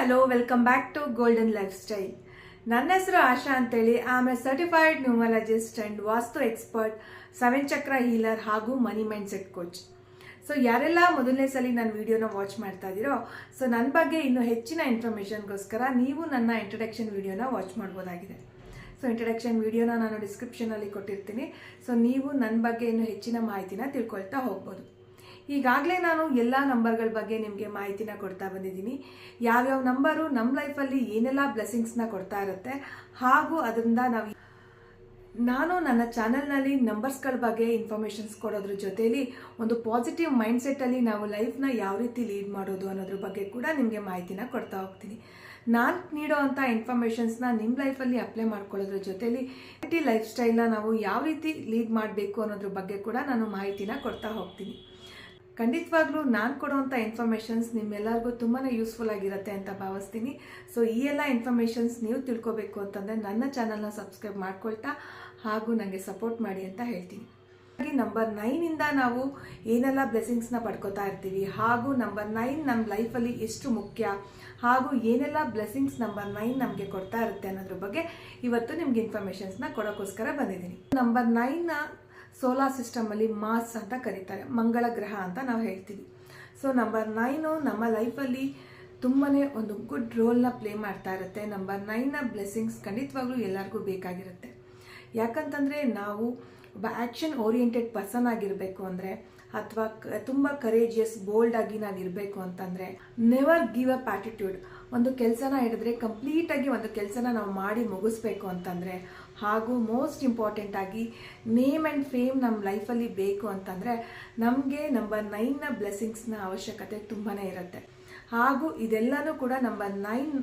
Hello welcome back to Golden Life Style ನನ್ನ ಹೆಸರು ಆಶಾ ಅಂತೇಳಿ. ಆಮೇಲೆ certified numerologist and vastu expert seven chakra healer ಹಾಗೂ money mind set coach so ಯಾರೆಲ್ಲ ಮೊದಲನೇ ಸಲ ನನ್ನ ವಿಡಿಯೋನ ವಾಚ್ ಮಾಡ್ತಾ ಇದ್ದೀರೋ ಸೊ ನನ್ನ ಬಗ್ಗೆ ಇನ್ನೂ ಹೆಚ್ಚಿನ ಇನ್ಫಾರ್ಮೇಷನ್ಗೋಸ್ಕರ ನೀವು ನನ್ನ ಇಂಟ್ರಡಕ್ಷನ್ ವಿಡಿಯೋನ ವಾಚ್ ಮಾಡ್ಬೋದಾಗಿದೆ. ಸೊ ಇಂಟ್ರಡಕ್ಷನ್ ವಿಡಿಯೋನ ನಾನು ಡಿಸ್ಕ್ರಿಪ್ಷನಲ್ಲಿ ಕೊಟ್ಟಿರ್ತೀನಿ. ಸೊ ನೀವು ನನ್ನ ಬಗ್ಗೆ ಇನ್ನೂ ಹೆಚ್ಚಿನ ಮಾಹಿತಿನ ತಿಳ್ಕೊಳ್ತಾ ಹೋಗ್ಬೋದು. ಈಗಾಗಲೇ ನಾನು ಎಲ್ಲ ನಂಬರ್ಗಳ ಬಗ್ಗೆ ನಿಮಗೆ ಮಾಹಿತಿನ ಕೊಡ್ತಾ ಬಂದಿದ್ದೀನಿ. ಯಾವ್ಯಾವ ನಂಬರು ನಮ್ಮ ಲೈಫಲ್ಲಿ ಏನೆಲ್ಲ ಬ್ಲೆಸ್ಸಿಂಗ್ಸ್ನ ಕೊಡ್ತಾ ಇರುತ್ತೆ, ಹಾಗೂ ಅದರಿಂದ ನಾವು ನಾನು ನನ್ನ ಚಾನಲ್ನಲ್ಲಿ ನಂಬರ್ಸ್ಗಳ ಬಗ್ಗೆ ಇನ್ಫಾರ್ಮೇಷನ್ಸ್ ಕೊಡೋದ್ರ ಜೊತೆಯಲ್ಲಿ ಒಂದು ಪಾಸಿಟಿವ್ ಮೈಂಡ್ಸೆಟ್ಟಲ್ಲಿ ನಾವು ಲೈಫ್ನ ಯಾವ ರೀತಿ ಲೀಡ್ ಮಾಡೋದು ಅನ್ನೋದ್ರ ಬಗ್ಗೆ ಕೂಡ ನಿಮಗೆ ಮಾಹಿತಿನ ಕೊಡ್ತಾ ಹೋಗ್ತೀನಿ. ನಾನು ನೀಡೋ ಅಂಥ ಇನ್ಫಾರ್ಮೇಷನ್ಸ್ನ ನಿಮ್ಮ ಲೈಫಲ್ಲಿ ಅಪ್ಲೈ ಮಾಡ್ಕೊಳ್ಳೋದ್ರ ಜೊತೆಯಲ್ಲಿ ಟಿ ಲೈಫ್ ಸ್ಟೈಲ್ನ ನಾವು ಯಾವ ರೀತಿ ಲೀಡ್ ಮಾಡಬೇಕು ಅನ್ನೋದ್ರ ಬಗ್ಗೆ ಕೂಡ ನಾನು ಮಾಹಿತಿನ ಕೊಡ್ತಾ ಹೋಗ್ತೀನಿ. ಖಂಡಿತವಾಗ್ಲೂ ನಾನು ಕೊಡುವಂಥ ಇನ್ಫಾರ್ಮೇಷನ್ಸ್ ನಿಮ್ಮೆಲ್ಲರಿಗೂ ತುಂಬಾ ಯೂಸ್ಫುಲ್ ಆಗಿರುತ್ತೆ ಅಂತ ಭಾವಿಸ್ತೀನಿ. ಸೊ ಈ ಎಲ್ಲ ಇನ್ಫಾರ್ಮೇಷನ್ಸ್ ನೀವು ತಿಳ್ಕೊಬೇಕು ಅಂತಂದರೆ ನನ್ನ ಚಾನಲ್ನ ಸಬ್ಸ್ಕ್ರೈಬ್ ಮಾಡ್ಕೊಳ್ತಾ ಹಾಗೂ ನನಗೆ ಸಪೋರ್ಟ್ ಮಾಡಿ ಅಂತ ಹೇಳ್ತೀನಿ. ಹಾಗೆ ನಂಬರ್ ನೈನಿಂದ ನಾವು ಏನೆಲ್ಲ ಬ್ಲೆಸ್ಸಿಂಗ್ಸ್ನ ಪಡ್ಕೋತಾ ಇರ್ತೀವಿ ಹಾಗೂ ನಂಬರ್ ನೈನ್ ನಮ್ಮ ಲೈಫಲ್ಲಿ ಎಷ್ಟು ಮುಖ್ಯ ಹಾಗೂ ಏನೆಲ್ಲ ಬ್ಲೆಸ್ಸಿಂಗ್ಸ್ ನಂಬರ್ ನೈನ್ ನಮಗೆ ಕೊಡ್ತಾ ಇರುತ್ತೆ ಅನ್ನೋದ್ರ ಬಗ್ಗೆ ಇವತ್ತು ನಿಮ್ಗೆ ಇನ್ಫಾರ್ಮೇಷನ್ಸ್ನ ಕೊಡೋಕ್ಕೋಸ್ಕರ ಬಂದಿದ್ದೀನಿ. ನಂಬರ್ ನೈನ್ನ ಸೋಲಾರ್ ಸಿಸ್ಟಮಲ್ಲಿ ಮಾಸ್ ಅಂತ ಕರೀತಾರೆ, ಮಂಗಳ ಗ್ರಹ ಅಂತ ನಾವು ಹೇಳ್ತೀವಿ. ಸೊ ನಂಬರ್ ನೈನು ನಮ್ಮ ಲೈಫಲ್ಲಿ ತುಂಬಾ ಒಂದು ಗುಡ್ ರೋಲ್ನ ಪ್ಲೇ ಮಾಡ್ತಾ ಇರುತ್ತೆ. ನಂಬರ್ ನೈನ್ನ ಬ್ಲೆಸ್ಸಿಂಗ್ಸ್ ಖಂಡಿತವಾಗ್ಲೂ ಎಲ್ಲರಿಗೂ ಬೇಕಾಗಿರುತ್ತೆ. ಯಾಕಂತಂದರೆ ನಾವು ಒಬ್ಬ ಆ್ಯಕ್ಷನ್ ಓರಿಯೆಂಟೆಡ್ ಪರ್ಸನ್ ಆಗಿರಬೇಕು ಅಂದರೆ ಅಥವಾ ತುಂಬ ಕರೇಜಿಯಸ್ ಬೋಲ್ಡ್ ಆಗಿ ನಾವು ಇರಬೇಕು ಅಂತಂದರೆ ನೆವರ್ ಗಿವ್ ಅಪ್ ಆಟಿಟ್ಯೂಡ್ ಒಂದು ಕೆಲಸನ ಹಿಡಿದ್ರೆ ಕಂಪ್ಲೀಟಾಗಿ ಒಂದು ಕೆಲಸನ ನಾವು ಮಾಡಿ ಮುಗಿಸ್ಬೇಕು ಅಂತಂದರೆ ಹಾಗೂ ಮೋಸ್ಟ್ ಇಂಪಾರ್ಟೆಂಟ್ ಆಗಿ ನೇಮ್ ಆ್ಯಂಡ್ ಫೇಮ್ ನಮ್ಮ ಲೈಫಲ್ಲಿ ಬೇಕು ಅಂತಂದರೆ ನಮಗೆ ನಂಬರ್ ನೈನ್ನ ಬ್ಲೆಸ್ಸಿಂಗ್ಸ್ನ ಅವಶ್ಯಕತೆ ತುಂಬಾ ಇರುತ್ತೆ. ಹಾಗೂ ಇದೆಲ್ಲನೂ ಕೂಡ ನಂಬರ್ ನೈನ್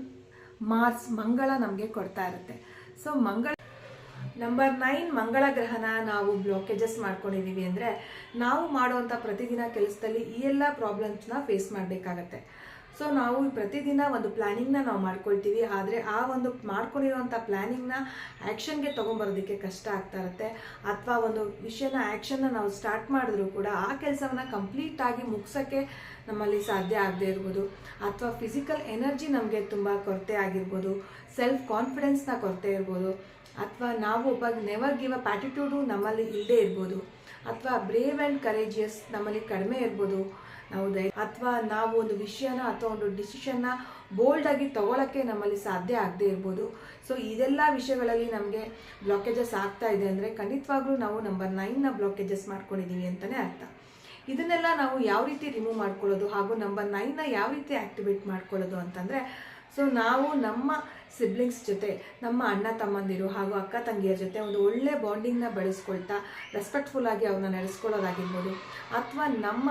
ಮಾರ್ಸ್ ಮಂಗಳ ನಮಗೆ ಕೊಡ್ತಾ ಇರುತ್ತೆ. ಸೊ ಮಂಗಳ ನಂಬರ್ ನೈನ್ ಮಂಗಳ ಗ್ರಹನ ನಾವು ಬ್ಲಾಕೇಜಸ್ ಮಾಡ್ಕೊಂಡಿದ್ದೀವಿ ಅಂದರೆ ನಾವು ಮಾಡುವಂಥ ಪ್ರತಿದಿನ ಕೆಲಸದಲ್ಲಿ ಈ ಎಲ್ಲ ಪ್ರಾಬ್ಲಮ್ಸ್ನ ಫೇಸ್ ಮಾಡಬೇಕಾಗತ್ತೆ. ಸೊ ನಾವು ಪ್ರತಿದಿನ ಒಂದು ಪ್ಲ್ಯಾನಿಂಗ್ನ ನಾವು ಮಾಡ್ಕೊಳ್ತೀವಿ. ಆದರೆ ಆ ಒಂದು ಮಾಡ್ಕೊಂಡಿರೋಂಥ ಪ್ಲ್ಯಾನಿಂಗ್ನ ಆ್ಯಕ್ಷನ್ಗೆ ತೊಗೊಂಬರೋದಕ್ಕೆ ಕಷ್ಟ ಆಗ್ತಾ ಇರುತ್ತೆ. ಅಥವಾ ಒಂದು ವಿಷಯನ ಆ್ಯಕ್ಷನ್ನ ನಾವು ಸ್ಟಾರ್ಟ್ ಮಾಡಿದ್ರೂ ಕೂಡ ಆ ಕೆಲಸವನ್ನು ಕಂಪ್ಲೀಟಾಗಿ ಮುಗಿಸೋಕ್ಕೆ ನಮ್ಮಲ್ಲಿ ಸಾಧ್ಯ ಆಗದೆ ಇರ್ಬೋದು. ಅಥವಾ ಫಿಸಿಕಲ್ ಎನರ್ಜಿ ನಮಗೆ ತುಂಬ ಕೊರತೆ ಆಗಿರ್ಬೋದು. ಸೆಲ್ಫ್ ಕಾನ್ಫಿಡೆನ್ಸ್ನ ಕೊರತೆ ಇರ್ಬೋದು. ಅಥವಾ ನಾವು ಒಬ್ಬ ನೆವರ್ ಗಿವ್ ಅಪ್ ಆ್ಯಟಿಟ್ಯೂಡು ನಮ್ಮಲ್ಲಿ ಇಲ್ಲದೆ ಇರ್ಬೋದು. ಅಥವಾ ಬ್ರೇವ್ ಆ್ಯಂಡ್ ಕರೇಜಿಯಸ್ ನಮ್ಮಲ್ಲಿ ಕಡಿಮೆ ಇರ್ಬೋದು. ನಾವು ಧೈರ್ಯ ಅಥವಾ ನಾವು ಒಂದು ವಿಷಯನ ಅಥವಾ ಒಂದು ಡಿಸಿಷನ್ನ ಬೋಲ್ಡಾಗಿ ತಗೊಳ್ಳೋಕ್ಕೆ ನಮ್ಮಲ್ಲಿ ಸಾಧ್ಯ ಆಗದೆ ಇರ್ಬೋದು. ಸೊ ಇದೆಲ್ಲ ವಿಷಯಗಳಲ್ಲಿ ನಮಗೆ ಬ್ಲಾಕೇಜಸ್ ಆಗ್ತಾ ಇದೆ ಅಂದರೆ ಖಂಡಿತವಾಗ್ಲೂ ನಾವು ನಂಬರ್ ನೈನ್ನ ಬ್ಲಾಕೇಜಸ್ ಮಾಡ್ಕೊಂಡಿದ್ದೀವಿ ಅಂತಲೇ ಅರ್ಥ. ಇದನ್ನೆಲ್ಲ ನಾವು ಯಾವ ರೀತಿ ರಿಮೂವ್ ಮಾಡ್ಕೊಳ್ಳೋದು ಹಾಗೂ ನಂಬರ್ ನೈನ್ನ ಯಾವ ರೀತಿ ಆ್ಯಕ್ಟಿವೇಟ್ ಮಾಡ್ಕೊಳ್ಳೋದು ಅಂತಂದರೆ ಸೊ ನಾವು ನಮ್ಮ ಸಿಬ್ಲಿಂಗ್ಸ್ ಜೊತೆ, ನಮ್ಮ ಅಣ್ಣ ತಮ್ಮಂದಿರು ಹಾಗೂ ಅಕ್ಕ ತಂಗಿಯರ ಜೊತೆ ಒಂದು ಒಳ್ಳೆ ಬಾಂಡಿಂಗ್ನ ಬೆಳೆಸ್ಕೊಳ್ತಾ ರೆಸ್ಪೆಕ್ಟ್ಫುಲ್ಲಾಗಿ ಅವ್ರನ್ನ ನಡೆಸ್ಕೊಳ್ಳೋದಾಗಿರ್ಬೋದು. ಅಥವಾ ನಮ್ಮ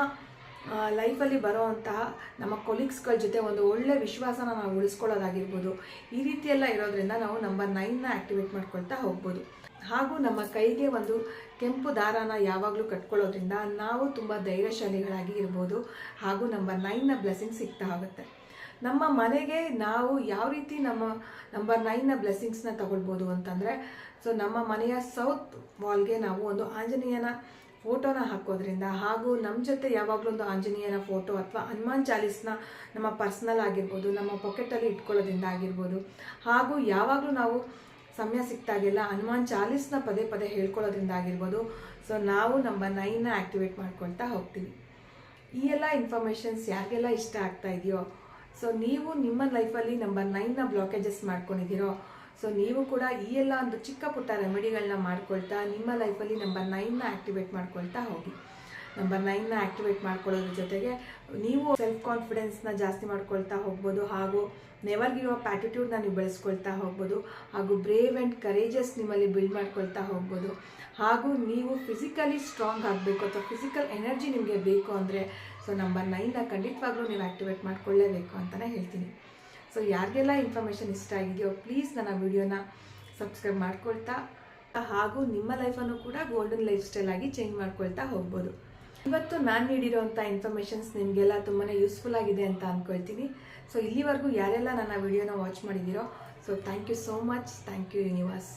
ಲೈಫಲ್ಲಿ ಬರೋವಂತಹ ನಮ್ಮ ಕೊಲೀಗ್ಸ್ಗಳ ಜೊತೆ ಒಂದು ಒಳ್ಳೆ ವಿಶ್ವಾಸನ ನಾವು ಉಳಿಸ್ಕೊಳ್ಳೋದಾಗಿರ್ಬೋದು. ಈ ರೀತಿಯೆಲ್ಲ ಇರೋದ್ರಿಂದ ನಾವು ನಂಬರ್ ನೈನ್ನ ಆ್ಯಕ್ಟಿವೇಟ್ ಮಾಡ್ಕೊಳ್ತಾ ಹೋಗ್ಬೋದು. ಹಾಗೂ ನಮ್ಮ ಕೈಗೆ ಒಂದು ಕೆಂಪು ದಾರಾನ ಯಾವಾಗಲೂ ಕಟ್ಕೊಳ್ಳೋದ್ರಿಂದ ನಾವು ತುಂಬ ಧೈರ್ಯಶಾಲಿಗಳಾಗಿ ಇರ್ಬೋದು. ಹಾಗೂ ನಂಬರ್ ನೈನ್ನ ಬ್ಲೆಸ್ಸಿಂಗ್ ಸಿಗ್ತಾ ಹೋಗುತ್ತೆ. ನಮ್ಮ ಮನೆಗೆ ನಾವು ಯಾವ ರೀತಿ ನಮ್ಮ ನಂಬರ್ ನೈನ್ನ ಬ್ಲೆಸ್ಸಿಂಗ್ಸ್ನ ತಗೊಳ್ಬೋದು ಅಂತಂದರೆ ಸೊ ನಮ್ಮ ಮನೆಯ ಸೌತ್ ವಾಲ್ಗೆ ನಾವು ಒಂದು ಆಂಜನೇಯನ ಫೋಟೋನ ಹಾಕೋದ್ರಿಂದ ಹಾಗೂ ನಮ್ಮ ಜೊತೆ ಯಾವಾಗಲೂ ಒಂದು ಆಂಜನೇಯನ ಫೋಟೋ ಅಥವಾ ಹನುಮಾನ್ ಚಾಲೀಸ್ನ ನಮ್ಮ ಪರ್ಸ್ನಲ್ ಆಗಿರ್ಬೋದು, ನಮ್ಮ ಪಾಕೆಟಲ್ಲಿ ಇಟ್ಕೊಳ್ಳೋದ್ರಿಂದ ಆಗಿರ್ಬೋದು, ಹಾಗೂ ಯಾವಾಗಲೂ ನಾವು ಸಮಯ ಸಿಕ್ತಾಗೆಲ್ಲ ಹನುಮಾನ್ ಚಾಲೀಸ್ನ ಪದೇ ಪದೇ ಹೇಳ್ಕೊಳ್ಳೋದ್ರಿಂದ ಆಗಿರ್ಬೋದು. ಸೊ ನಾವು ನಮ್ಮ ನೈನ್ನ ಆ್ಯಕ್ಟಿವೇಟ್ ಮಾಡ್ಕೊಳ್ತಾ ಹೋಗ್ತೀವಿ. ಈ ಎಲ್ಲ ಇನ್ಫಾರ್ಮೇಷನ್ಸ್ ಯಾರಿಗೆಲ್ಲ ಇಷ್ಟ ಆಗ್ತಾ ಇದೆಯೋ ಸೊ ನೀವು ನಿಮ್ಮ ಲೈಫಲ್ಲಿ ನಂಬರ್ ನೈನ್ನ ಬ್ಲಾಕೇಜಸ್ ಮಾಡ್ಕೊಂಡಿದ್ದೀರೋ ಸೊ ನೀವು ಕೂಡ ಈ ಎಲ್ಲ ಒಂದು ಚಿಕ್ಕ ಪುಟ್ಟ ರೆಮಿಡಿಗಳನ್ನ ಮಾಡ್ಕೊಳ್ತಾ, ನಿಮ್ಮ ಲೈಫಲ್ಲಿ ನಂಬರ್ ನೈನ್ನ ಆ್ಯಕ್ಟಿವೇಟ್ ಮಾಡ್ಕೊಳ್ತಾ ಹೋಗಿ. ನಂಬರ್ ನೈನ್ನ ಆ್ಯಕ್ಟಿವೇಟ್ ಮಾಡ್ಕೊಳ್ಳೋದ್ರ ಜೊತೆಗೆ ನೀವು ಸೆಲ್ಫ್ ಕಾನ್ಫಿಡೆನ್ಸ್ನ ಜಾಸ್ತಿ ಮಾಡ್ಕೊಳ್ತಾ ಹೋಗ್ಬೋದು ಹಾಗೂ ನೆವರ್ ಗಿವ್ ಅಪ್ ಆ್ಯಟಿಟ್ಯೂಡ್ನ ನೀವು ಬೆಳೆಸ್ಕೊಳ್ತಾ ಹೋಗ್ಬೋದು ಹಾಗೂ ಬ್ರೇವ್ ಆ್ಯಂಡ್ ಕರೇಜಸ್ ನಿಮ್ಮಲ್ಲಿ ಬಿಲ್ಡ್ ಮಾಡ್ಕೊಳ್ತಾ ಹೋಗ್ಬೋದು. ಹಾಗೂ ನೀವು ಫಿಸಿಕಲಿ ಸ್ಟ್ರಾಂಗ್ ಆಗಬೇಕು ಅಥವಾ ಫಿಸಿಕಲ್ ಎನರ್ಜಿ ನಿಮಗೆ ಬೇಕು ಅಂದರೆ ಸೊ ನಂಬರ್ ನೈನ್ನ ಖಂಡಿತವಾಗ್ಲೂ ನೀವು ಆ್ಯಕ್ಟಿವೇಟ್ ಮಾಡ್ಕೊಳ್ಳೇಬೇಕು ಅಂತಲೇ ಹೇಳ್ತೀನಿ. ಸೊ ಯಾರಿಗೆಲ್ಲ ಇನ್ಫಾರ್ಮೇಷನ್ ಇಷ್ಟ ಆಗಿದೆಯೋ ಪ್ಲೀಸ್ ನನ್ನ ವಿಡಿಯೋನ ಸಬ್ಸ್ಕ್ರೈಬ್ ಮಾಡ್ಕೊಳ್ತಾ, ಹಾಗೂ ನಿಮ್ಮ ಲೈಫನ್ನು ಕೂಡ ಗೋಲ್ಡನ್ ಲೈಫ್ ಸ್ಟೈಲ್ ಆಗಿ ಚೇಂಜ್ ಮಾಡ್ಕೊಳ್ತಾ ಹೋಗ್ಬೋದು. ಇವತ್ತು ನಾನು ನೀಡಿರೋಂಥ ಇನ್ಫಾರ್ಮೇಷನ್ಸ್ ನಿಮಗೆಲ್ಲ ತುಂಬಾ ಯೂಸ್ಫುಲ್ ಆಗಿದೆ ಅಂತ ಅಂದ್ಕೊಳ್ತೀನಿ ಸೊ ಇಲ್ಲಿವರೆಗೂ ಯಾರೆಲ್ಲ ನನ್ನ ವಿಡಿಯೋನ watch ಮಾಡಿದ್ದೀರೋ so thank you so much thank you universe